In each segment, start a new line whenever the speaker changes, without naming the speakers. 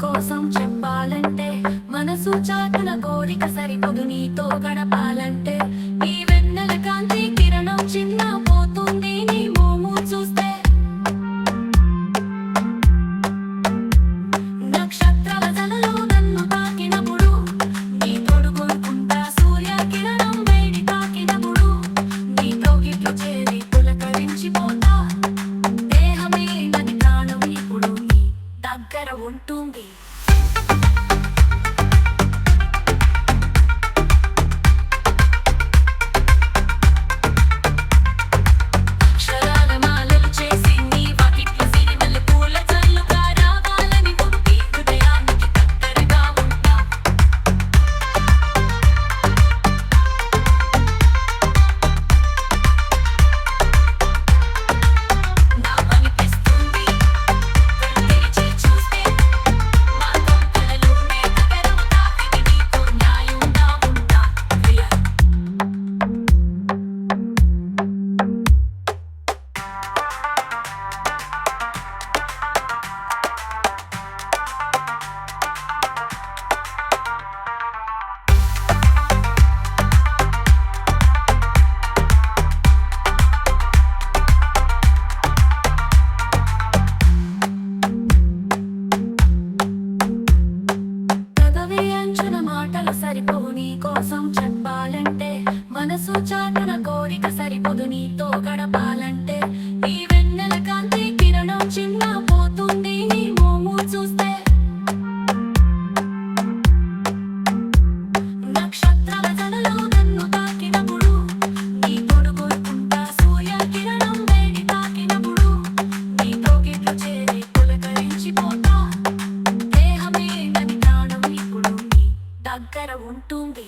కోసం చెప్పాలంటే మనసు చాటున కోరిక సరిపోదు నీతో గడప நேரமும் தூங்கி కోసం చెప్పాలంటే మనసు చాటున కోరిక సరిపో ఉంటుంది.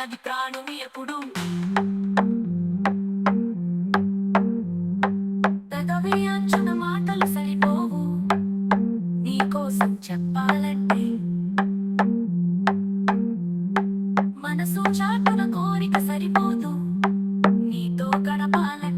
ఉన్నది ప్రాణుని ఎప్పుడు? మాటలు సరిపోవు. నీకోసం చెప్పాలంటే మనసు చాటున కోరిక సరిపోదు. నీతో గడపాలంటే